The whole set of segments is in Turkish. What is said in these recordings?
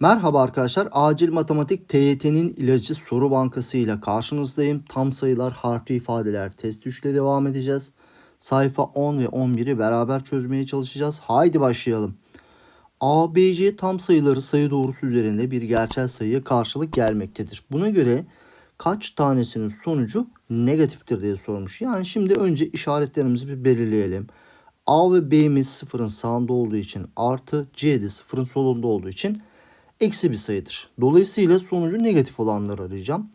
Merhaba arkadaşlar. Acil Matematik TYT'nin ilacı soru bankası ile karşınızdayım. Tam sayılar, harfli ifadeler test 3 ile devam edeceğiz. Sayfa 10 ve 11'i beraber çözmeye çalışacağız. Haydi başlayalım. A, B, C tam sayıları sayı doğrusu üzerinde bir gerçel sayıya karşılık gelmektedir. Buna göre kaç tanesinin sonucu negatiftir diye sormuş. Yani şimdi önce işaretlerimizi bir belirleyelim. A ve B'miz sıfırın sağında olduğu için artı C de sıfırın solunda olduğu için eksi bir sayıdır. Dolayısıyla sonucu negatif olanları arayacağım.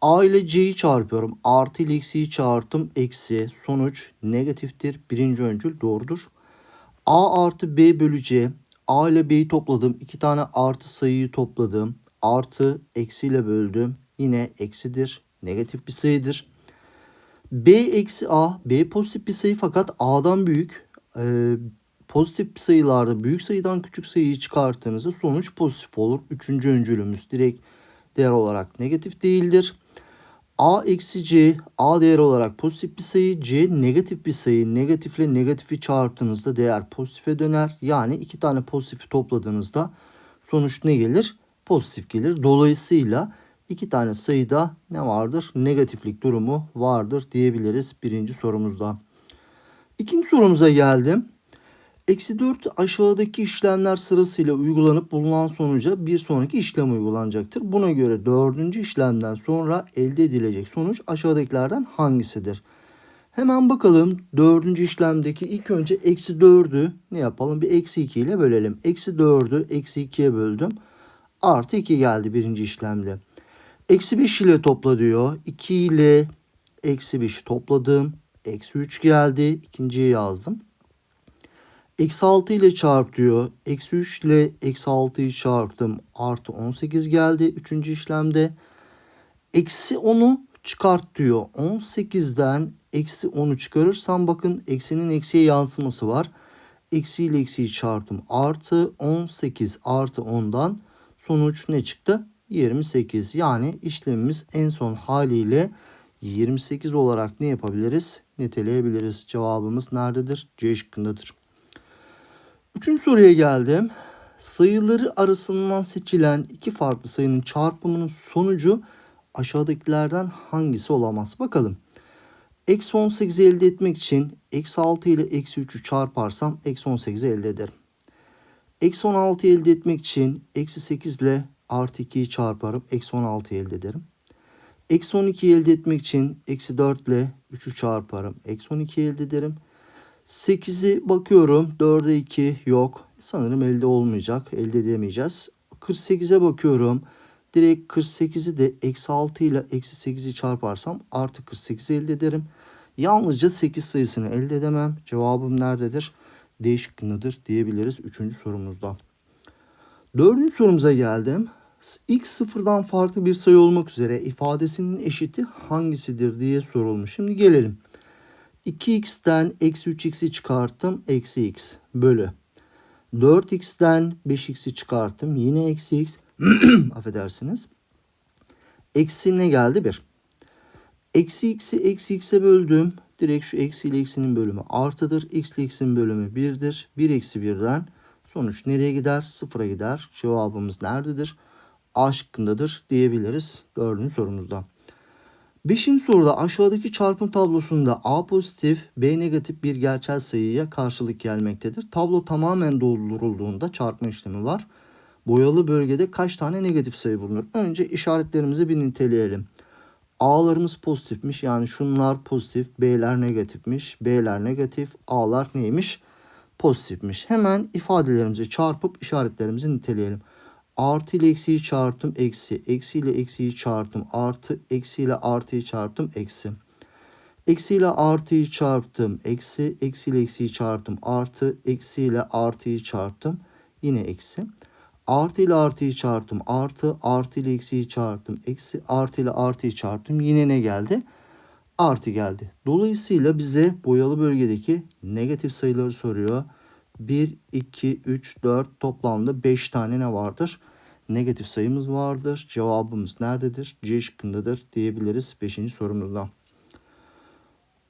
A ile C'yi çarpıyorum. Artı ile eksiyi çarptım. Eksi. Sonuç negatiftir. Birinci öncül doğrudur. A artı B bölü C. A ile B'yi topladım. İki tane artı sayıyı topladım. Artı eksiyle böldüm. Yine eksidir. Negatif bir sayıdır. B eksi A. B pozitif bir sayı fakat A'dan büyük. Ee, pozitif sayılarda büyük sayıdan küçük sayıyı çıkarttığınızda sonuç pozitif olur. Üçüncü öncülümüz direkt değer olarak negatif değildir. A eksi C, A değer olarak pozitif bir sayı, C negatif bir sayı. Negatifle negatifi çarptığınızda değer pozitife döner. Yani iki tane pozitifi topladığınızda sonuç ne gelir? Pozitif gelir. Dolayısıyla iki tane sayıda ne vardır? Negatiflik durumu vardır diyebiliriz birinci sorumuzda. İkinci sorumuza geldim. Eksi 4 aşağıdaki işlemler sırasıyla uygulanıp bulunan sonuca bir sonraki işlem uygulanacaktır. Buna göre dördüncü işlemden sonra elde edilecek sonuç aşağıdakilerden hangisidir? Hemen bakalım dördüncü işlemdeki ilk önce eksi 4'ü ne yapalım? Bir eksi 2 ile bölelim. Eksi 4'ü eksi 2'ye böldüm. Artı 2 geldi birinci işlemde. Eksi 5 ile topla diyor. 2 ile eksi 5 topladım. Eksi 3 geldi. İkinciye yazdım. Eksi 6 ile çarp diyor. Eksi 3 ile eksi 6'yı çarptım. Artı 18 geldi. Üçüncü işlemde. Eksi 10'u çıkart diyor. 18'den eksi 10'u çıkarırsam bakın eksinin eksiye yansıması var. Eksi ile eksiyi çarptım. Artı 18 artı 10'dan sonuç ne çıktı? 28. Yani işlemimiz en son haliyle 28 olarak ne yapabiliriz? Niteleyebiliriz. Cevabımız nerededir? C şıkkındadır. Üçüncü soruya geldim. Sayıları arasından seçilen iki farklı sayının çarpımının sonucu aşağıdakilerden hangisi olamaz? Bakalım. Eksi 18'i elde etmek için eksi 6 ile eksi 3'ü çarparsam eksi 18'i elde ederim. Eksi 16'yı elde etmek için eksi 8 ile artı 2'yi çarparım. Eksi 16'yı elde ederim. Eksi 12'yi elde etmek için eksi 4 ile 3'ü çarparım. Eksi 12'yi elde ederim. 8'i bakıyorum. 4'e 2 yok. Sanırım elde olmayacak. Elde edemeyeceğiz. 48'e bakıyorum. Direkt 48'i de eksi 6 ile eksi 8'i çarparsam artı 48'i elde ederim. Yalnızca 8 sayısını elde edemem. Cevabım nerededir? D şıkkındadır diyebiliriz 3. sorumuzda. Dördüncü sorumuza geldim. X sıfırdan farklı bir sayı olmak üzere ifadesinin eşiti hangisidir diye sorulmuş. Şimdi gelelim. 2x'ten eksi 3x'i çıkarttım. Eksi x bölü. 4x'ten 5x'i çıkarttım. Yine eksi x. Affedersiniz. Eksi ne geldi? 1. Eksi x'i eksi x'e böldüm. Direkt şu eksi ile eksinin bölümü artıdır. X ile x'in bölümü 1'dir. 1 eksi 1'den sonuç nereye gider? Sıfıra gider. Cevabımız nerededir? A şıkkındadır diyebiliriz. Dördüncü sorumuzda. Beşinci soruda aşağıdaki çarpım tablosunda A pozitif, B negatif bir gerçel sayıya karşılık gelmektedir. Tablo tamamen doldurulduğunda çarpma işlemi var. Boyalı bölgede kaç tane negatif sayı bulunur? Önce işaretlerimizi bir niteleyelim. A'larımız pozitifmiş. Yani şunlar pozitif, B'ler negatifmiş. B'ler negatif, A'lar neymiş? Pozitifmiş. Hemen ifadelerimizi çarpıp işaretlerimizi niteleyelim. Artı ile eksiyi çarptım eksi. Eksi ile eksiyi çarptım artı. Eksi ile artıyı çarptım eksi. Eksi ile artıyı çarptım eksi. Eksi ile eksiyi çarptım artı. Eksi ile artıyı çarptım yine eksi. Artı ile artıyı çarptım artı. Artı ile eksiyi çarptım eksi. Artı ile artıyı çarptım yine ne geldi? Artı geldi. Dolayısıyla bize boyalı bölgedeki negatif sayıları soruyor. 1, 2, 3, 4 toplamda 5 tane ne vardır? Negatif sayımız vardır. Cevabımız nerededir? C şıkkındadır diyebiliriz 5. sorumuzda.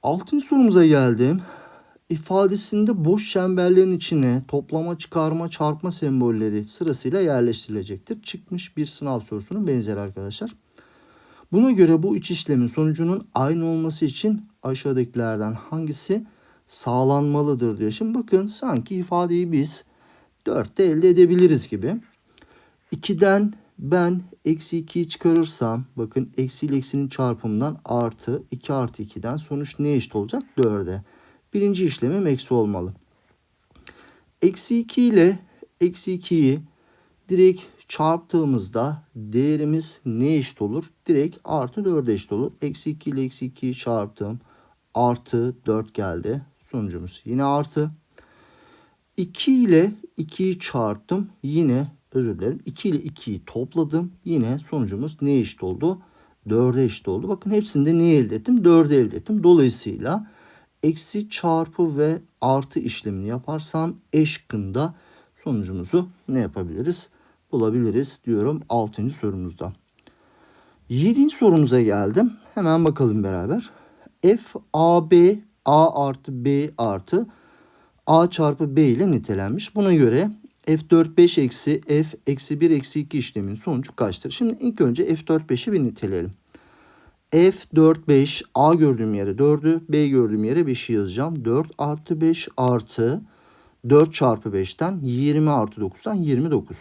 6. sorumuza geldim. ifadesinde boş çemberlerin içine toplama, çıkarma, çarpma sembolleri sırasıyla yerleştirilecektir. Çıkmış bir sınav sorusunun benzeri arkadaşlar. Buna göre bu üç işlemin sonucunun aynı olması için aşağıdakilerden hangisi sağlanmalıdır diyor. Şimdi bakın sanki ifadeyi biz 4'te elde edebiliriz gibi. 2'den ben eksi 2'yi çıkarırsam bakın eksi ile eksinin çarpımından artı 2 artı 2'den sonuç ne eşit olacak? 4'e. Birinci işlemim eksi olmalı. Eksi 2 ile eksi 2'yi direkt çarptığımızda değerimiz ne eşit olur? Direkt artı 4'e eşit olur. Eksi 2 ile eksi 2'yi çarptım. Artı 4 geldi. Sonucumuz yine artı. 2 ile 2'yi çarptım. Yine özür dilerim. 2 ile 2'yi topladım. Yine sonucumuz ne eşit oldu? 4'e eşit oldu. Bakın hepsinde neyi elde ettim? 4'ü elde ettim. Dolayısıyla eksi çarpı ve artı işlemini yaparsam eşkında sonucumuzu ne yapabiliriz? Bulabiliriz diyorum 6. sorumuzda. 7. sorumuza geldim. Hemen bakalım beraber. F A B A artı B artı A çarpı B ile nitelenmiş. Buna göre F4 5 eksi F eksi 1 eksi 2 işleminin sonucu kaçtır? Şimdi ilk önce F4 5'i bir niteleyelim. F4 5 A gördüğüm yere 4'ü B gördüğüm yere 5'i yazacağım. 4 artı 5 artı 4 çarpı 5'ten 20 artı 9'dan 29.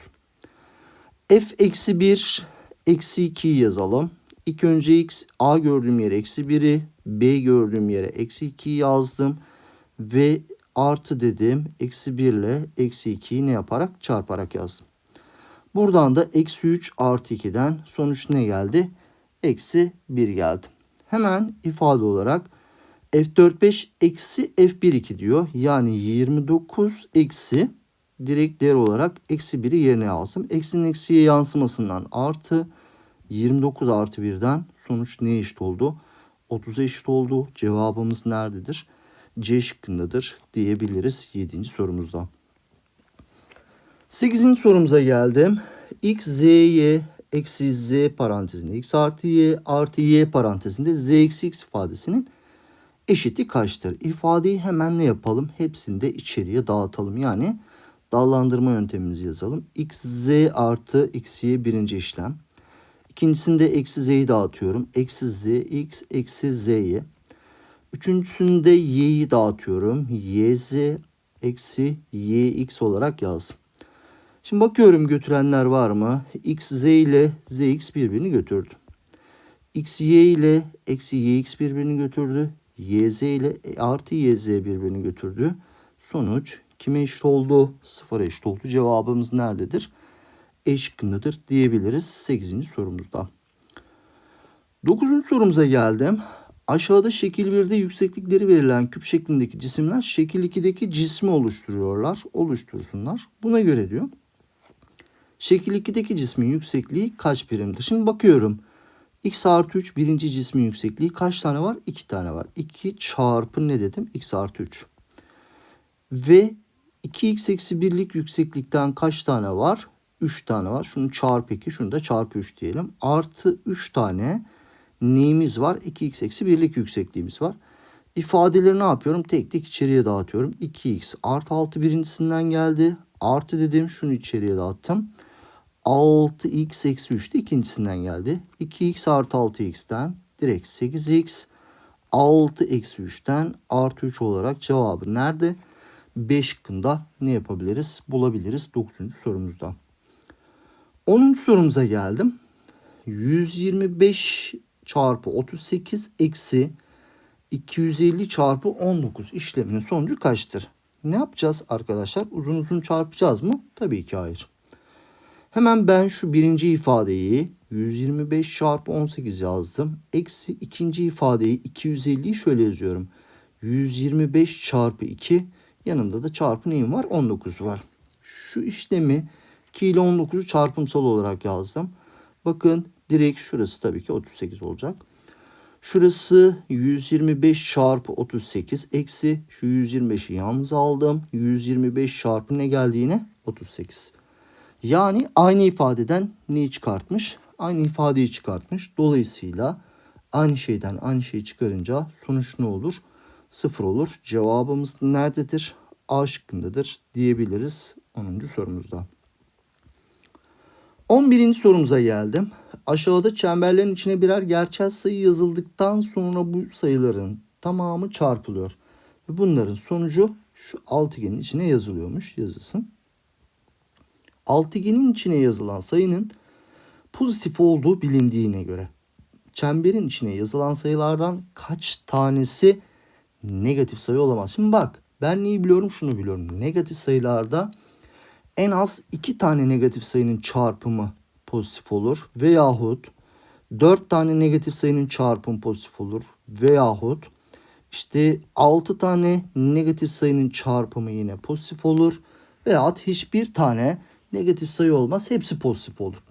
F eksi 1 eksi 2'yi yazalım. İlk önce x A gördüğüm yere eksi 1'i B gördüğüm yere eksi 2'yi yazdım. Ve artı dedim eksi 1 ile eksi 2'yi ne yaparak çarparak yazdım. Buradan da eksi 3 artı 2'den sonuç ne geldi? Eksi 1 geldi. Hemen ifade olarak F45 eksi F12 diyor. Yani 29 eksi direkt değer olarak eksi 1'i yerine yazdım. Eksinin eksiye yansımasından artı 29 artı 1'den sonuç ne eşit oldu? 30'a eşit oldu. Cevabımız nerededir? C şıkkındadır diyebiliriz 7. sorumuzda. 8. sorumuza geldim. x, z, y eksi z parantezinde x artı y artı y parantezinde z eksi x ifadesinin eşiti kaçtır? İfadeyi hemen ne yapalım? Hepsini de içeriye dağıtalım. Yani dallandırma yöntemimizi yazalım. x, z artı x, y birinci işlem. İkincisinde eksi z'yi dağıtıyorum. Eksi z, x, eksi z'ye. Üçüncüsünde y'yi dağıtıyorum. yz eksi yx olarak yazdım. Şimdi bakıyorum götürenler var mı? x, z ile zx birbirini götürdü. x, y ile eksi yx birbirini götürdü. yz ile artı yz birbirini götürdü. Sonuç kime eşit oldu? Sıfıra eşit oldu. Cevabımız nerededir? Eşkındadır diyebiliriz 8. sorumuzda. 9. sorumuza geldim. Aşağıda şekil 1'de yükseklikleri verilen küp şeklindeki cisimler şekil 2'deki cismi oluşturuyorlar. Oluştursunlar. Buna göre diyor. Şekil 2'deki cismin yüksekliği kaç birimdir? Şimdi bakıyorum. x artı 3 birinci cismin yüksekliği kaç tane var? 2 tane var. 2 çarpı ne dedim? x artı 3. Ve 2x eksi 1'lik yükseklikten kaç tane var? 3 tane var. Şunu çarpı 2, şunu da çarpı 3 diyelim. Artı 3 tane neyimiz var? 2x eksi 1'lik yüksekliğimiz var. İfadeleri ne yapıyorum? Tek tek içeriye dağıtıyorum. 2x artı 6 birincisinden geldi. Artı dedim şunu içeriye dağıttım. 6x eksi 3 de ikincisinden geldi. 2x artı 6x'ten direkt 8x 6 eksi 3'ten artı 3 olarak cevabı nerede? 5 şıkkında ne yapabiliriz? Bulabiliriz 9. sorumuzda. 10. sorumuza geldim. 125 çarpı 38 eksi 250 çarpı 19 işleminin sonucu kaçtır? Ne yapacağız arkadaşlar? Uzun uzun çarpacağız mı? Tabii ki hayır. Hemen ben şu birinci ifadeyi 125 çarpı 18 yazdım. Eksi ikinci ifadeyi 250'yi şöyle yazıyorum. 125 çarpı 2 yanında da çarpı neyim var? 19 var. Şu işlemi 2 ile 19'u çarpımsal olarak yazdım. Bakın direkt şurası tabii ki 38 olacak. Şurası 125 çarpı 38 eksi şu 125'i yalnız aldım. 125 çarpı ne geldi yine? 38. Yani aynı ifadeden neyi çıkartmış? Aynı ifadeyi çıkartmış. Dolayısıyla aynı şeyden aynı şeyi çıkarınca sonuç ne olur? 0 olur. Cevabımız nerededir? A şıkkındadır diyebiliriz 10. sorumuzda. 11. sorumuza geldim. Aşağıda çemberlerin içine birer gerçel sayı yazıldıktan sonra bu sayıların tamamı çarpılıyor. Ve bunların sonucu şu altıgenin içine yazılıyormuş. Yazılsın. Altıgenin içine yazılan sayının pozitif olduğu bilindiğine göre çemberin içine yazılan sayılardan kaç tanesi negatif sayı olamaz? Şimdi bak ben neyi biliyorum şunu biliyorum. Negatif sayılarda en az iki tane negatif sayının çarpımı pozitif olur veyahut dört tane negatif sayının çarpımı pozitif olur veyahut işte 6 tane negatif sayının çarpımı yine pozitif olur veyahut hiçbir tane negatif sayı olmaz hepsi pozitif olur.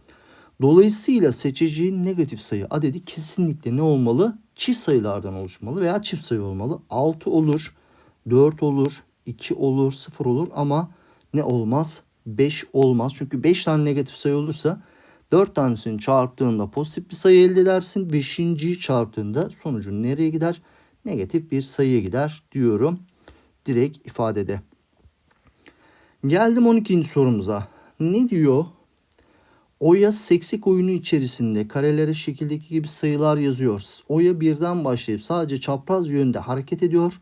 Dolayısıyla seçeceğin negatif sayı adedi kesinlikle ne olmalı? Çift sayılardan oluşmalı veya çift sayı olmalı. 6 olur, 4 olur, 2 olur, 0 olur ama ne olmaz? 5 olmaz. Çünkü 5 tane negatif sayı olursa 4 tanesini çarptığında pozitif bir sayı elde edersin. 5.yi çarptığında sonucun nereye gider? Negatif bir sayıya gider diyorum direkt ifadede. Geldim 12. sorumuza. Ne diyor? Oya seksek oyunu içerisinde karelere şekildeki gibi sayılar yazıyoruz. Oya birden başlayıp sadece çapraz yönde hareket ediyor.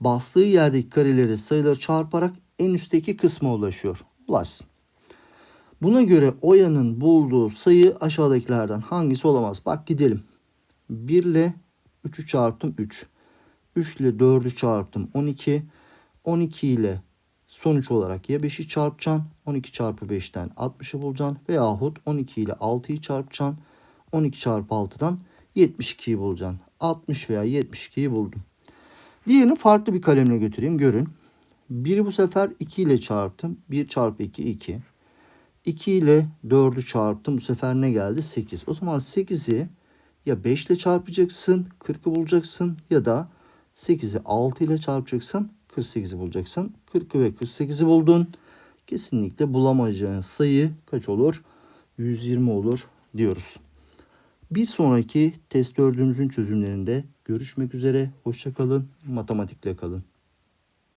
Bastığı yerdeki kareleri sayıları çarparak en üstteki kısma ulaşıyor. Ulaşsın. Buna göre Oya'nın bulduğu sayı aşağıdakilerden hangisi olamaz? Bak gidelim. 1 ile 3'ü çarptım 3. 3 ile 4'ü çarptım 12. 12 ile sonuç olarak ya 5'i çarpacaksın 12 çarpı 5'ten 60'ı bulacaksın veyahut 12 ile 6'yı çarpacaksın 12 çarpı 6'dan 72'yi bulacaksın. 60 veya 72'yi buldum. Diğerini farklı bir kalemle götüreyim görün. Biri bu sefer 2 ile çarptım. 1 çarpı 2 2. 2 ile 4'ü çarptım. Bu sefer ne geldi? 8. O zaman 8'i ya 5 ile çarpacaksın 40'ı bulacaksın ya da 8'i 6 ile çarpacaksın 48'i bulacaksın. 40'ı ve 48'i buldun. Kesinlikle bulamayacağın sayı kaç olur? 120 olur diyoruz. Bir sonraki test dördümüzün çözümlerinde görüşmek üzere. Hoşçakalın. Matematikle kalın.